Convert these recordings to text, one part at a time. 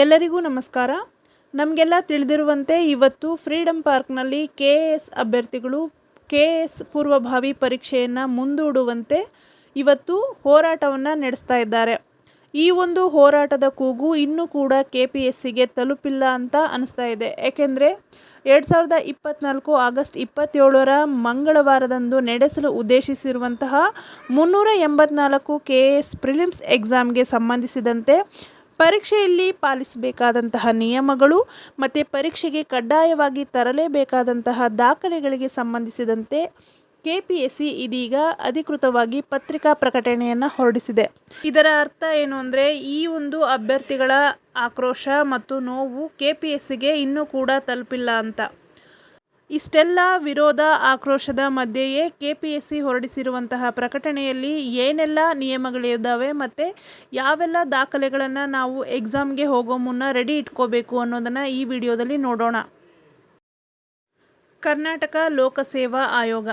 ಎಲ್ಲರಿಗೂ ನಮಸ್ಕಾರ. ನಮಗೆಲ್ಲ ತಿಳಿದಿರುವಂತೆ ಇವತ್ತು ಫ್ರೀಡಮ್ ಪಾರ್ಕ್ನಲ್ಲಿ ಕೆ ಎ ಎಸ್ ಅಭ್ಯರ್ಥಿಗಳು ಕೆ ಎಸ್ ಪೂರ್ವಭಾವಿ ಪರೀಕ್ಷೆಯನ್ನು ಮುಂದೂಡುವಂತೆ ಇವತ್ತು ಹೋರಾಟವನ್ನು ನಡೆಸ್ತಾ ಇದ್ದಾರೆ. ಈ ಒಂದು ಹೋರಾಟದ ಕೂಗು ಇನ್ನೂ ಕೂಡ ಕೆ ಪಿ ಎಸ್ ಸಿಗೆ ತಲುಪಿಲ್ಲ ಅಂತ ಅನಿಸ್ತಾ ಇದೆ. ಏಕೆಂದರೆ ಎರಡು ಸಾವಿರದ ಇಪ್ಪತ್ತ್ನಾಲ್ಕು ಆಗಸ್ಟ್ ಇಪ್ಪತ್ತೇಳರ ಮಂಗಳವಾರದಂದು ನಡೆಸಲು ಉದ್ದೇಶಿಸಿರುವಂತಹ ಮುನ್ನೂರ ಎಂಬತ್ನಾಲ್ಕು ಕೆ ಎ ಎಸ್ ಪ್ರಿಲಿಮ್ಸ್ ಎಕ್ಸಾಮ್ಗೆ ಸಂಬಂಧಿಸಿದಂತೆ ಪರೀಕ್ಷೆಯಲ್ಲಿ ಪಾಲಿಸಬೇಕಾದಂತಹ ನಿಯಮಗಳು ಮತ್ತು ಪರೀಕ್ಷೆಗೆ ಕಡ್ಡಾಯವಾಗಿ ತರಲೇಬೇಕಾದಂತಹ ದಾಖಲೆಗಳಿಗೆ ಸಂಬಂಧಿಸಿದಂತೆ ಕೆ ಪಿ ಎಸ್ ಸಿ ಇದೀಗ ಅಧಿಕೃತವಾಗಿ ಪತ್ರಿಕಾ ಪ್ರಕಟಣೆಯನ್ನು ಹೊರಡಿಸಿದೆ. ಇದರ ಅರ್ಥ ಏನು ಅಂದರೆ ಈ ಒಂದು ಅಭ್ಯರ್ಥಿಗಳ ಆಕ್ರೋಶ ಮತ್ತು ನೋವು ಕೆ ಪಿ ಎಸ್ ಸಿಗೆ ಇನ್ನೂ ಕೂಡ ತಲುಪಿಲ್ಲ ಅಂತ. ಇಷ್ಟೆಲ್ಲ ವಿರೋಧ ಆಕ್ರೋಶದ ಮಧ್ಯೆಯೇ ಕೆ ಪಿ ಎಸ್ ಸಿ ಹೊರಡಿಸಿರುವಂತಹ ಪ್ರಕಟಣೆಯಲ್ಲಿ ಏನೆಲ್ಲ ನಿಯಮಗಳಿದ್ದಾವೆ ಮತ್ತು ಯಾವೆಲ್ಲ ದಾಖಲೆಗಳನ್ನು ನಾವು ಎಕ್ಸಾಮ್ಗೆ ಹೋಗೋ ಮುನ್ನ ರೆಡಿ ಇಟ್ಕೋಬೇಕು ಅನ್ನೋದನ್ನು ಈ ವಿಡಿಯೋದಲ್ಲಿ ನೋಡೋಣ. ಕರ್ನಾಟಕ ಲೋಕಸೇವಾ ಆಯೋಗ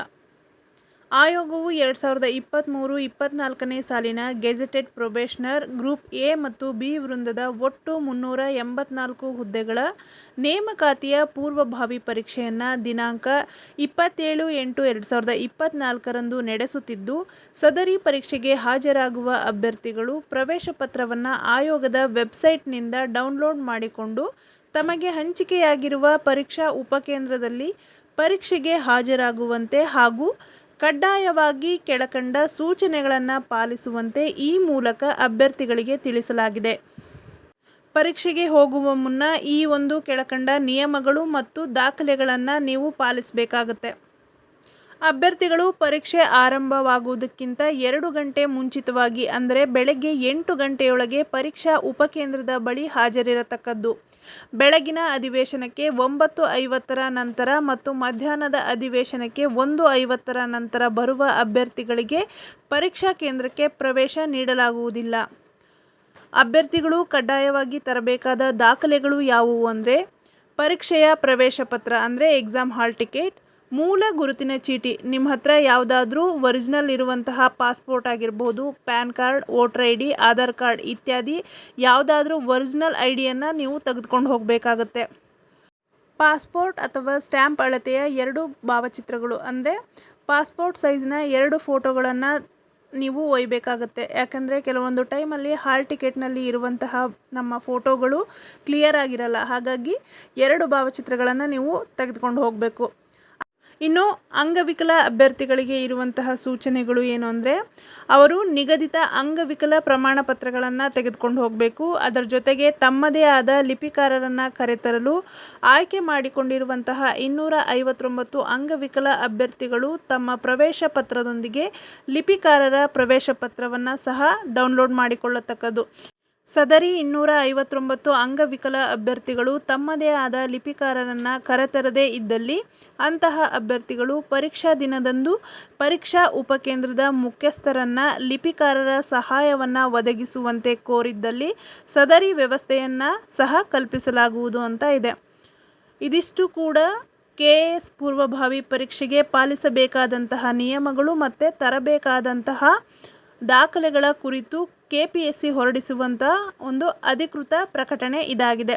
ಆಯೋಗವು ಎರಡು ಸಾವಿರದ ಇಪ್ಪತ್ತ್ಮೂರು ಇಪ್ಪತ್ತ್ನಾಲ್ಕನೇ ಸಾಲಿನ ಗೆಜೆಟೆಡ್ ಪ್ರೊಬೇಷನರ್ ಗ್ರೂಪ್ ಎ ಮತ್ತು ಬಿ ವೃಂದದ ಒಟ್ಟು ಮುನ್ನೂರ ಎಂಬತ್ನಾಲ್ಕು ಹುದ್ದೆಗಳ ನೇಮಕಾತಿಯ ಪೂರ್ವಭಾವಿ ಪರೀಕ್ಷೆಯನ್ನು ದಿನಾಂಕ ಇಪ್ಪತ್ತೇಳು ಎಂಟು ಎರಡು ಸಾವಿರದ ಇಪ್ಪತ್ತ್ನಾಲ್ಕರಂದು ನಡೆಸುತ್ತಿದ್ದು, ಸದರಿ ಪರೀಕ್ಷೆಗೆ ಹಾಜರಾಗುವ ಅಭ್ಯರ್ಥಿಗಳು ಪ್ರವೇಶ ಪತ್ರವನ್ನು ಆಯೋಗದ ವೆಬ್ಸೈಟ್ನಿಂದ ಡೌನ್ಲೋಡ್ ಮಾಡಿಕೊಂಡು ತಮಗೆ ಹಂಚಿಕೆಯಾಗಿರುವ ಪರೀಕ್ಷಾ ಉಪಕೇಂದ್ರದಲ್ಲಿ ಪರೀಕ್ಷೆಗೆ ಹಾಜರಾಗುವಂತೆ ಹಾಗೂ ಕಡ್ಡಾಯವಾಗಿ ಕೆಳಕಂಡ ಸೂಚನೆಗಳನ್ನು ಪಾಲಿಸುವಂತೆ ಈ ಮೂಲಕ ಅಭ್ಯರ್ಥಿಗಳಿಗೆ ತಿಳಿಸಲಾಗಿದೆ. ಪರೀಕ್ಷೆಗೆ ಹೋಗುವ ಮುನ್ನ ಈ ಒಂದು ಕೆಳಕಂಡ ನಿಯಮಗಳು ಮತ್ತು ದಾಖಲೆಗಳನ್ನು ನೀವು ಪಾಲಿಸಬೇಕಾಗುತ್ತೆ. ಅಭ್ಯರ್ಥಿಗಳು ಪರೀಕ್ಷೆ ಆರಂಭವಾಗುವುದಕ್ಕಿಂತ ಎರಡು ಗಂಟೆ ಮುಂಚಿತವಾಗಿ, ಅಂದರೆ ಬೆಳಗ್ಗೆ ಎಂಟು ಗಂಟೆಯೊಳಗೆ ಪರೀಕ್ಷಾ ಉಪಕೇಂದ್ರದ ಬಳಿ ಹಾಜರಿರತಕ್ಕದ್ದು. ಬೆಳಗಿನ ಅಧಿವೇಶನಕ್ಕೆ ಒಂಬತ್ತು ಐವತ್ತರ ನಂತರ ಮತ್ತು ಮಧ್ಯಾಹ್ನದ ಅಧಿವೇಶನಕ್ಕೆ ಒಂದು ಐವತ್ತರ ನಂತರ ಬರುವ ಅಭ್ಯರ್ಥಿಗಳಿಗೆ ಪರೀಕ್ಷಾ ಕೇಂದ್ರಕ್ಕೆ ಪ್ರವೇಶ ನೀಡಲಾಗುವುದಿಲ್ಲ. ಅಭ್ಯರ್ಥಿಗಳು ಕಡ್ಡಾಯವಾಗಿ ತರಬೇಕಾದ ದಾಖಲೆಗಳು ಯಾವುವು ಅಂದರೆ, ಪರೀಕ್ಷೆಯ ಪ್ರವೇಶ ಪತ್ರ ಅಂದರೆ ಎಕ್ಸಾಮ್ ಹಾಲ್ ಟಿಕೆಟ್ ಮೂಲ ಗುರುತಿನ ಚೀಟಿ ನಿಮ್ಮ ಹತ್ರ ಯಾವುದಾದ್ರೂ ಒರಿಜಿನಲ್ ಇರುವಂತಹ ಪಾಸ್ಪೋರ್ಟ್ ಆಗಿರ್ಬೋದು, PAN card, voter I D, Aadhaar card ಇತ್ಯಾದಿ ಯಾವುದಾದ್ರೂ ಒರಿಜಿನಲ್ ಐ ಡಿಯನ್ನು ನೀವು ತೆಗೆದುಕೊಂಡು ಹೋಗಬೇಕಾಗತ್ತೆ. ಪಾಸ್ಪೋರ್ಟ್ ಅಥವಾ ಸ್ಟ್ಯಾಂಪ್ ಅಳತೆಯ ಎರಡು ಭಾವಚಿತ್ರಗಳು ಅಂದರೆ ಪಾಸ್ಪೋರ್ಟ್ ಸೈಜ್ನ ಎರಡು ಫೋಟೋಗಳನ್ನು ನೀವು ಒಯ್ಯಬೇಕಾಗತ್ತೆ ಯಾಕಂದರೆ ಕೆಲವೊಂದು ಟೈಮಲ್ಲಿ ಹಾಲ್ ಟಿಕೆಟ್ನಲ್ಲಿ ಇರುವಂತಹ ನಮ್ಮ ಫೋಟೋಗಳು ಕ್ಲಿಯರ್ ಆಗಿರಲ್ಲ. ಹಾಗಾಗಿ ಎರಡು ಭಾವಚಿತ್ರಗಳನ್ನು ನೀವು ತೆಗೆದುಕೊಂಡು ಹೋಗಬೇಕು. ಇನ್ನು ಅಂಗವಿಕಲ ಅಭ್ಯರ್ಥಿಗಳಿಗೆ ಇರುವಂತಹ ಸೂಚನೆಗಳು ಏನು ಅಂದರೆ, ಅವರು ನಿಗದಿತ ಅಂಗವಿಕಲ ಪ್ರಮಾಣ ಪತ್ರಗಳನ್ನು ತೆಗೆದುಕೊಂಡು ಹೋಗಬೇಕು. ಅದರ ಜೊತೆಗೆ ತಮ್ಮದೇ ಆದ ಲಿಪಿಕಾರರನ್ನು ಕರೆತರಲು ಆಯ್ಕೆ ಮಾಡಿಕೊಂಡಿರುವಂತಹ ಇನ್ನೂರ ಐವತ್ತೊಂಬತ್ತು ಅಂಗವಿಕಲ ಅಭ್ಯರ್ಥಿಗಳು ತಮ್ಮ ಪ್ರವೇಶ ಪತ್ರದೊಂದಿಗೆ ಲಿಪಿಕಾರರ ಪ್ರವೇಶ ಪತ್ರವನ್ನು ಸಹ ಡೌನ್ಲೋಡ್ ಮಾಡಿಕೊಳ್ಳತಕ್ಕದ್ದು. ಸದರಿ ಇನ್ನೂರ ಐವತ್ತೊಂಬತ್ತು ಅಂಗವಿಕಲ ಅಭ್ಯರ್ಥಿಗಳು ತಮ್ಮದೇ ಆದ ಲಿಪಿಕಾರರನ್ನು ಕರೆತರದೇ ಇದ್ದಲ್ಲಿ ಅಂತಹ ಅಭ್ಯರ್ಥಿಗಳು ಪರೀಕ್ಷಾ ದಿನದಂದು ಪರೀಕ್ಷಾ ಉಪಕೇಂದ್ರದ ಮುಖ್ಯಸ್ಥರನ್ನು ಲಿಪಿಕಾರರ ಸಹಾಯವನ್ನು ಒದಗಿಸುವಂತೆ ಕೋರಿದ್ದಲ್ಲಿ ಸದರಿ ವ್ಯವಸ್ಥೆಯನ್ನು ಸಹ ಕಲ್ಪಿಸಲಾಗುವುದು ಅಂತ ಇದೆ. ಇದಿಷ್ಟು ಕೂಡ ಕೆ ಎಸ್ ಪೂರ್ವಭಾವಿ ಪರೀಕ್ಷೆಗೆ ಪಾಲಿಸಬೇಕಾದಂತಹ ನಿಯಮಗಳು ಮತ್ತು ತರಬೇಕಾದಂತಹ ದಾಖಲೆಗಳ ಕುರಿತು ಕೆ ಪಿ ಎಸ್ ಸಿ ಹೊರಡಿಸುವಂಥ ಒಂದು ಅಧಿಕೃತ ಪ್ರಕಟಣೆ ಇದಾಗಿದೆ.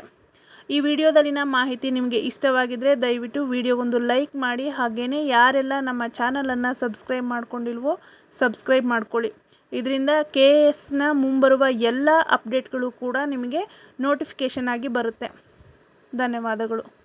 ಈ ವಿಡಿಯೋದಲ್ಲಿನ ಮಾಹಿತಿ ನಿಮಗೆ ಇಷ್ಟವಾಗಿದ್ದರೆ ದಯವಿಟ್ಟು ವಿಡಿಯೋಗೊಂದು ಲೈಕ್ ಮಾಡಿ ಹಾಗೇ ಯಾರೆಲ್ಲ ನಮ್ಮ ಚಾನಲನ್ನು ಸಬ್ಸ್ಕ್ರೈಬ್ ಮಾಡ್ಕೊಂಡಿಲ್ವೋ ಸಬ್ಸ್ಕ್ರೈಬ್ ಮಾಡ್ಕೊಳ್ಳಿ. ಇದರಿಂದ ಕೆ ಎಸ್ನ ಮುಂಬರುವ ಎಲ್ಲ ಅಪ್ಡೇಟ್ಗಳು ಕೂಡ ನಿಮಗೆ ನೋಟಿಫಿಕೇಷನ್ ಆಗಿ ಬರುತ್ತೆ. ಧನ್ಯವಾದಗಳು.